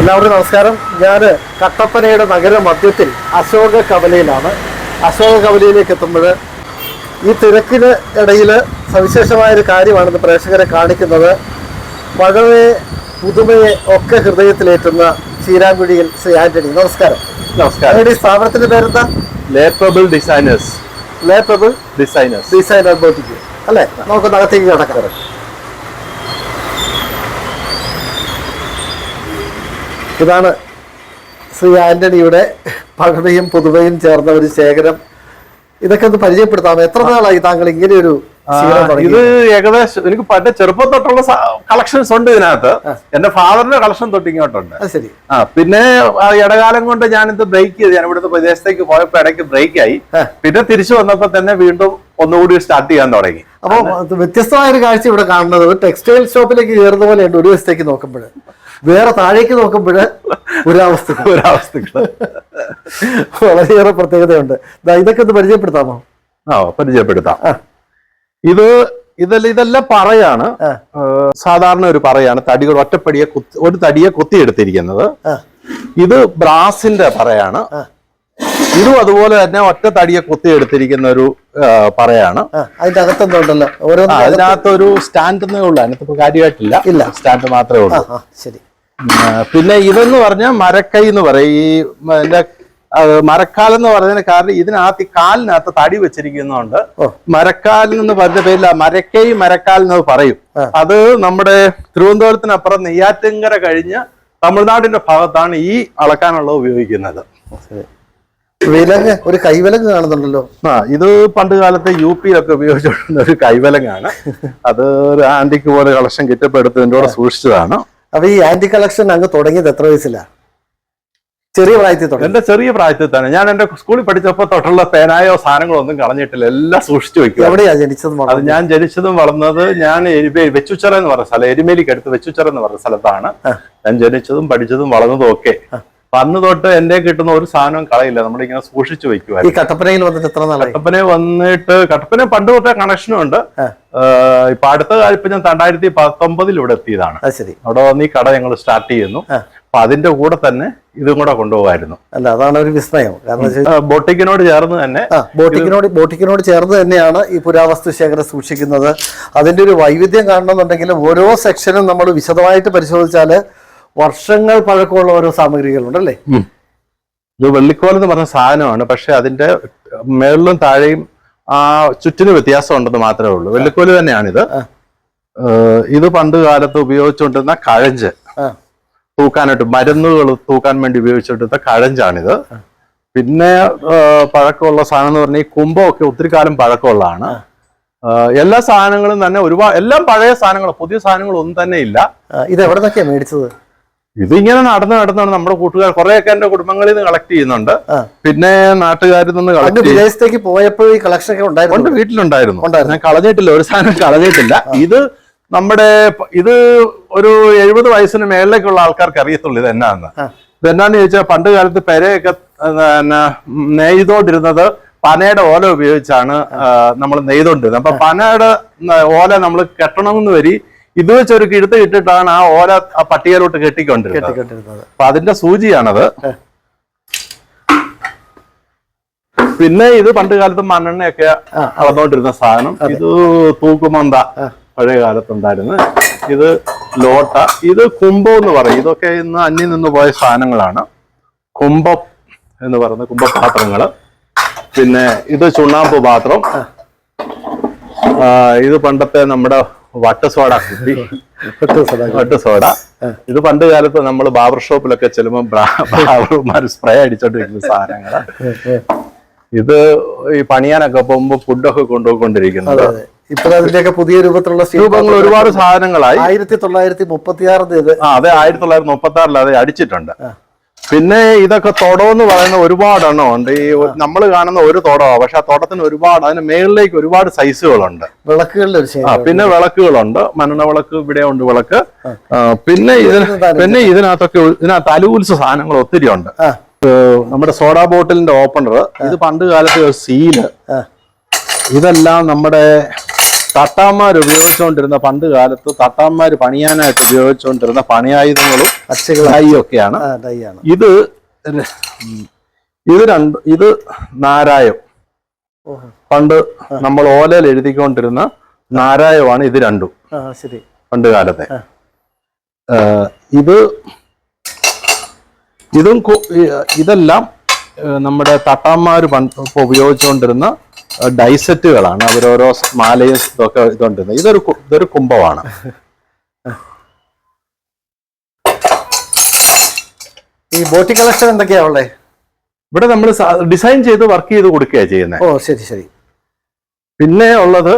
എല്ലാവർക്കും നമസ്കാരം. ഞാൻ കട്ടപ്പനയുടെ നഗര മധ്യത്തിൽ അശോക കവലയിലാണ്. അശോക കവലയിലേക്ക് എത്തുമ്പോൾ ഈ തിരക്കിന് ഇടയിൽ സവിശേഷമായൊരു കാര്യമാണെന്ന് പ്രേക്ഷകരെ കാണിക്കുന്നത്. പഴമയെ പുതുമയെ ഒക്കെ ഹൃദയത്തിലേറ്റുന്ന ചീരാങ്കുഴിയിൽ ശ്രീ ആന്റണി. നമസ്കാരം. നമസ്കാരം. ആന്റണി സ്ഥാപനത്തിന്റെ പേരെന്താ? ലേപ്പബിൾ ഡിസൈനേഴ്സ് ലേപ്പബിൾ ഡിസൈനേഴ്സ് ഡിസൈനർ ബോട്ടിക്ക് അല്ലേ? നമുക്ക് അകത്തേക്ക് കിടക്കാം. ഇതാണ് ശ്രീ ആന്റണിയുടെ പഴമയും പുതുമയും ചേർന്ന ഒരു ശേഖരം. ഇതൊക്കെ ഒന്ന് പരിചയപ്പെടുത്താം എത്ര നാളായി താങ്കൾ ഇങ്ങനെ ഒരു ഇത് ഏകദേശം എനിക്ക് പണ്ട് ചെറുപ്പം തൊട്ടുള്ള കളക്ഷൻസ് ഉണ്ട് ഇതിനകത്ത്. എന്റെ ഫാദറിന്റെ കളക്ഷൻ തൊട്ട് ഇങ്ങോട്ടുണ്ട്. ശരി. ആ പിന്നെ ഇടകാലം കൊണ്ട് ഞാൻ ഇത് ബ്രേക്ക് ചെയ്ത്. ഞാൻ ഇവിടുത്തെ പ്രദേശത്തേക്ക് പോയപ്പോ ഇടയ്ക്ക് ബ്രേക്ക് ആയി. പിന്നെ തിരിച്ചു വന്നപ്പോ തന്നെ വീണ്ടും ഒന്നുകൂടി സ്റ്റാർട്ട് ചെയ്യാൻ തുടങ്ങി. അപ്പൊ അത് വ്യത്യസ്തമായ ഒരു കാഴ്ച ഇവിടെ കാണുന്നത്. ടെക്സ്റ്റൈൽ ഷോപ്പിലേക്ക് കയറുന്ന പോലെയുണ്ട് ഒരു ദിവസത്തേക്ക് നോക്കുമ്പോൾ. വേറെ താഴേക്ക് നോക്കുമ്പോൾ ഒരവസ്ഥ പുരാവസ്തുക്കൾ വളരെയേറെ പ്രത്യേകതയുണ്ട്. ഇതൊക്കെ ഒന്ന് പരിചയപ്പെടുത്താമോ? ആ പരിചയപ്പെടുത്താം. ഇത് ഇതെല്ലാം ഇതെല്ലാം പറയാണ്. സാധാരണ ഒരു പറയാണ്. തടികൾ ഒറ്റപ്പടിയെ കുത്തി ഒരു തടിയെ കുത്തിയെടുത്തിരിക്കുന്നത്. ഇത് ബ്രാസിന്റെ പറയാണ്. ഇതും അതുപോലെ തന്നെ ഒറ്റ തടിയെ കുത്തിയെടുത്തിരിക്കുന്ന ഒരു പറയാണ്. അതിന്റെ അകത്തെന്തോണ്ടല്ലോ ആ, ഓരോന്നും അകത്ത്. അതിനകത്ത് ഒരു സ്റ്റാൻഡ് എന്നേ ഉള്ളൂ. അതിനകത്ത് കാര്യമായിട്ടില്ല. ഇല്ല. സ്റ്റാൻഡ് മാത്രമേ ഉള്ളൂ. ശരി. പിന്നെ ഇതെന്ന് പറഞ്ഞാൽ മരക്കൈ എന്ന് പറയും. ഈ എന്റെ മരക്കാൽ എന്ന് പറയുന്നതിന് കാരണം ഇതിനകത്ത് ഈ കാലിനകത്ത് തടി വെച്ചിരിക്കുന്നതുകൊണ്ട്. മരക്കാൽ എന്ന് പറഞ്ഞ പേരില്ല മരക്കൈ മരക്കാൽ എന്ന് പറയും. അത് നമ്മുടെ തിരുവനന്തപുരത്തിനപ്പുറം നെയ്യാറ്റിങ്കര കഴിഞ്ഞ് തമിഴ്നാടിന്റെ ഭാഗത്താണ് ഈ അളക്കാനുള്ളത് ഉപയോഗിക്കുന്നത്. വിലങ്ങ് ഒരു കൈവിലങ്ങ് കാണുന്നുണ്ടല്ലോ. ആ ഇത് പണ്ട് കാലത്ത് യു പിയിലൊക്കെ ഉപയോഗിച്ചുകൊണ്ടിരുന്ന ഒരു കൈവലങ്ങാണ്. അത് ഒരു ആന്റിക്ക് പോലെ കളക്ഷൻ കിറ്റപ്പെടുത്തതിന്റെ കൂടെ സൂക്ഷിച്ചതാണ്. അപ്പൊ ഈ ആന്റി കളക്ഷൻ അങ്ങ് തുടങ്ങിയത് എത്ര വയസ്സിലാ? ചെറിയ പ്രായത്തിൽ തുടങ്ങി. എന്റെ ചെറിയ പ്രായത്തിൽ തന്നെ. ഞാൻ എന്റെ സ്കൂളിൽ പഠിച്ചപ്പോ തൊട്ടുള്ള പേനായോ സാധനങ്ങളോ ഒന്നും കളഞ്ഞിട്ടില്ല. എല്ലാം സൂക്ഷിച്ചു വെക്കും എവിടെയാ ജനിച്ചത് അത് ഞാൻ ജനിച്ചതും വളർന്നത് ഞാൻ വെച്ചുച്ചറ എന്ന് പറഞ്ഞ സ്ഥലം എരുമേലിക്ക് അടുത്ത് വെച്ചുച്ചറ എന്ന് പറഞ്ഞ സ്ഥലത്താണ്. ഞാൻ ജനിച്ചതും പഠിച്ചതും വളർന്നതും ഒക്കെ. അപ്പൊ അന്ന് തൊട്ട് എന്റെ കിട്ടുന്ന ഒരു സാധനവും കളയില്ല. നമ്മളിങ്ങനെ സൂക്ഷിച്ചു ഈ വെക്കുവായിരുന്നു കട്ടപ്പനയിൽ വന്നിട്ട് എത്ര നാളായി? കട്ടപ്പന വന്നിട്ട് കട്ടപ്പന പണ്ട് തൊട്ടേ കണക്ഷനും ഉണ്ട്. ഇപ്പൊ അടുത്ത കാലം ഇപ്പൊ ഞാൻ രണ്ടായിരത്തി പത്തൊമ്പതിൽ ഇവിടെ എത്തിയതാണ്. ശരി. അവിടെ വന്ന് ഈ കട ഞങ്ങൾ സ്റ്റാർട്ട് ചെയ്യുന്നു. അപ്പൊ അതിന്റെ കൂടെ തന്നെ ഇതും കൂടെ കൊണ്ടുപോകായിരുന്നു. അല്ല അതാണ് ഒരു വിസ്മയം. കാരണം ബോട്ടിക്കിനോട് ചേർന്ന് തന്നെ ബോട്ടിക്കിനോട് ബോട്ടിക്കിനോട് ചേർന്ന് തന്നെയാണ് ഈ പുരാവസ്തു ശേഖരം സൂക്ഷിക്കുന്നത്. അതിന്റെ ഒരു വൈവിധ്യം കാണണമെന്നുണ്ടെങ്കിൽ ഓരോ സെക്ഷനും നമ്മൾ വിശദമായിട്ട് പരിശോധിച്ചാൽ വർഷങ്ങൾ പഴക്കമുള്ള ഓരോ സാമഗ്രികളുണ്ട് അല്ലേ ഇത് വെള്ളിക്കോൽ എന്ന് പറഞ്ഞ സാധനമാണ്. പക്ഷെ അതിന്റെ മേളിലും താഴെയും ആ ചുറ്റിന് വ്യത്യാസം ഉണ്ടെന്ന് മാത്രമേ ഉള്ളൂ. വെള്ളിക്കോൽ തന്നെയാണിത്. ഇത് പണ്ട് കാലത്ത് ഉപയോഗിച്ചുകൊണ്ടിരുന്ന കഴഞ്ച്. തൂക്കാനായിട്ട് മരുന്നുകൾ തൂക്കാൻ വേണ്ടി ഉപയോഗിച്ചുകൊണ്ടിരുന്ന കഴഞ്ചാണിത്. പിന്നെ പഴക്കമുള്ള സാധനം എന്ന് പറഞ്ഞാൽ ഈ കുംഭമൊക്കെ ഒത്തിരി കാലം പഴക്കമുള്ളതാണ്. എല്ലാ സാധനങ്ങളും തന്നെ ഒരുപാട് എല്ലാം പഴയ സാധനങ്ങളും. പുതിയ സാധനങ്ങളും ഒന്നും തന്നെ ഇല്ല. ഇത് എവിടെ നിന്നൊക്കെയാണ് മേടിച്ചത്? ഇതിങ്ങനെ നടന്ന് നടന്നാണ് നമ്മുടെ കൂട്ടുകാർ കുറെയൊക്കെ എന്റെ കുടുംബങ്ങളിൽ നിന്ന് കളക്ട് ചെയ്യുന്നുണ്ട്. പിന്നെ നാട്ടുകാരിൽ നിന്ന് കളക്ട് വിദേശത്തേക്ക് പോയപ്പോൾ ഈ കളക്ഷൻ ഒക്കെ ഉണ്ടായിരുന്നു? വീട്ടിലുണ്ടായിരുന്നു. ഞാൻ കളഞ്ഞിട്ടില്ല ഒരു സാധനം കളഞ്ഞിട്ടില്ല. ഇത് നമ്മുടെ ഇത് ഒരു എഴുപത് വയസ്സിന് മേളിലേക്കുള്ള ആൾക്കാർക്ക് അറിയത്തുള്ളൂ ഇത് എന്നാന്ന്. ഇത് എന്നാന്ന് ചോദിച്ചാൽ പണ്ട് കാലത്ത് പെരയൊക്കെ നെയ്തോണ്ടിരുന്നത് പനയുടെ ഓല ഉപയോഗിച്ചാണ് നമ്മൾ നെയ്തോണ്ടിരുന്നത്. അപ്പൊ പനയുടെ ഓല നമ്മൾ കെട്ടണമെന്ന് വരി ഇത് വെച്ച് ഒരു കിഴുത്ത് ഇട്ടിട്ടാണ് ആ ഓല ആ പട്ടികയിലോട്ട് കെട്ടിക്കൊണ്ടിരുന്നത്. അപ്പൊ അതിന്റെ സൂചിയാണത്. പിന്നെ ഇത് പണ്ട് കാലത്ത് മണ്ണെണ്ണയൊക്കെ അളന്നുകൊണ്ടിരുന്ന സാധനം. ഇത് തൂക്കുമന്ത പഴയ കാലത്തുണ്ടായിരുന്നു ഇത് ലോട്ട ഇത് കുംഭം എന്ന് പറയും. ഇതൊക്കെ ഇന്ന് അന്യം നിന്ന് പോയ സാധനങ്ങളാണ്. കുംഭം എന്ന് പറയുന്ന കുംഭപാത്രങ്ങൾ. പിന്നെ ഇത് ചുണ്ണാമ്പ് പാത്രം. ആ, ഇത് പണ്ടത്തെ നമ്മുടെ വട്ടസോഡ സോഡ. വട്ട സോഡ. ഇത് പണ്ട് കാലത്ത് നമ്മൾ ബാബർ ഷോപ്പിലൊക്കെ ചെല്ലുമ്പോൾ ബാബർമാർ സ്പ്രേ അടിച്ചോണ്ടിരിക്കുന്ന സാധനങ്ങൾ ഇത് ഈ പണിയാനൊക്കെ പോകുമ്പോൾ ഫുഡൊക്കെ കൊണ്ടുപോയിക്കൊണ്ടിരിക്കുന്നത്. ഇപ്പൊ അതിന്റെയൊക്കെ പുതിയ രൂപത്തിലുള്ള രൂപങ്ങൾ ഒരുപാട് സാധനങ്ങളായി. ആയിരത്തി തൊള്ളായിരത്തി മുപ്പത്തി ആറിന് ഇത് അതെ ആയിരത്തി തൊള്ളായിരത്തി മുപ്പത്തി ആറിൽ അത് അടിച്ചിട്ടുണ്ട്. പിന്നെ ഇതൊക്കെ തൊടമെന്ന് പറയുന്ന ഒരുപാട് എണ്ണം ഉണ്ട്. ഈ നമ്മൾ കാണുന്ന ഒരു തുടമാണ് പക്ഷെ ആ തോട്ടത്തിന് ഒരുപാട് അതിന് മേളിലേക്ക് ഒരുപാട് സൈസുകളുണ്ട്. വിളക്കുകളുടെ ആ പിന്നെ വിളക്കുകളുണ്ട്. മണ്ണെണ്ണ വിളക്ക് ഇവിടെ ഉണ്ട് വിളക്ക്. പിന്നെ ഇതിന് പിന്നെ ഇതിനകത്തൊക്കെ ഇതിനകത്ത് അലൂൽസ സാധനങ്ങൾ ഒത്തിരി ഉണ്ട്. നമ്മുടെ സോഡാ ബോട്ടിലിന്റെ ഓപ്പണർ ഇത് പണ്ട് കാലത്ത് സീൽ. ഇതെല്ലാം നമ്മുടെ തട്ടാന്മാർ ഉപയോഗിച്ചുകൊണ്ടിരുന്ന പണ്ട് കാലത്ത് തട്ടാന്മാർ പണിയാനായിട്ട് ഉപയോഗിച്ചുകൊണ്ടിരുന്ന പണിയായുധങ്ങളും അച്ചുകളായി ഒക്കെയാണ് ഇത് ഇത് രണ്ട് ഇത് നാരായം. പണ്ട് നമ്മൾ ഓലയിൽ എഴുതിക്കൊണ്ടിരുന്ന നാരായമാണ് ഇത് രണ്ടും. ശരി. പണ്ട് കാലത്തെ. ഇത് ഇതും ഇതെല്ലാം നമ്മുടെ തട്ടാന്മാർ പണ്ട് ഉപയോഗിച്ചുകൊണ്ടിരുന്ന ഡൈസെറ്റുകളാണ്. അവരോരോ മാലയും ഇതൊക്കെ ഇതുണ്ട് ഇതൊരു ഇതൊരു കുംഭമാണ്. ഈ ബോട്ടി കളക്ഷൻ എന്തൊക്കെയാ ഉള്ളത് ഇവിടെ നമ്മൾ ഡിസൈൻ ചെയ്ത് വർക്ക് ചെയ്ത് കൊടുക്കുകയാണ് ചെയ്യുന്നത് ഓ ശരി ശരി. പിന്നെ ഉള്ളത്.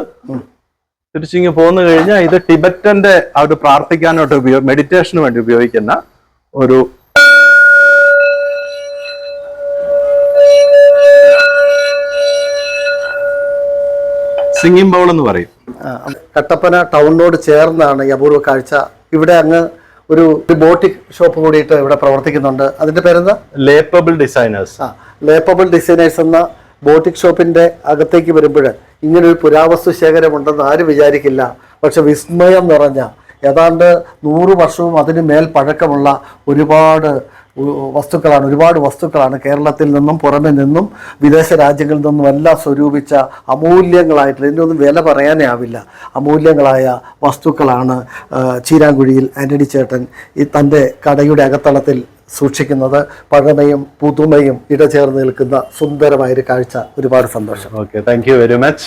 തിരിച്ചിങ്ങ് പോന്നു കഴിഞ്ഞാൽ ഇത് ടിബറ്റന്റെ അവർ പ്രാർത്ഥിക്കാനായിട്ട് ഉപയോഗ മെഡിറ്റേഷന് വേണ്ടി ഉപയോഗിക്കുന്ന ഒരു സിംഗിങ് ബൗൾ എന്ന് പറയും. കട്ടപ്പന ടൗണിനോട് ചേർന്നാണ് ഈ അപൂർവ കാഴ്ച. ഇവിടെ അങ്ങ് ഒരു ബോട്ടിക് ഷോപ്പ് കൂടിയിട്ട് ഇവിടെ പ്രവർത്തിക്കുന്നുണ്ട്. അതിന്റെ പേരെന്താ? ലേപ്പബിൾ ഡിസൈനേഴ്സ് ആ ലേപ്പബിൾ ഡിസൈനേഴ്സ് എന്ന ബോട്ടിക് ഷോപ്പിന്റെ അകത്തേക്ക് വരുമ്പോൾ ഇങ്ങനെ ഒരു പുരാവസ്തു ശേഖരമുണ്ടെന്ന് ആരും വിചാരിക്കില്ല. പക്ഷെ വിസ്മയം നിറഞ്ഞ ഏതാണ്ട് നൂറ് വർഷവും അതിന് മേൽ പഴക്കമുള്ള ഒരുപാട് വസ്തുക്കളാണ് ഒരുപാട് വസ്തുക്കളാണ് കേരളത്തിൽ നിന്നും പുറമെ നിന്നും വിദേശ രാജ്യങ്ങളിൽ നിന്നും എല്ലാം സ്വരൂപിച്ച അമൂല്യങ്ങളായിട്ടുള്ള ഇതിനൊന്നും വില പറയാനേ ആവില്ല. അമൂല്യങ്ങളായ വസ്തുക്കളാണ് ചീരാങ്കുഴിയിൽ ആന്റണി ചേട്ടൻ ഈ തന്റെ കടയുടെ അകത്തളത്തിൽ സൂക്ഷിക്കുന്നത്. പഴമയും പുതുമയും ഇടചേർന്ന് നിൽക്കുന്ന സുന്ദരമായൊരു കാഴ്ച. ഒരുപാട് സന്തോഷം. Okay thank very much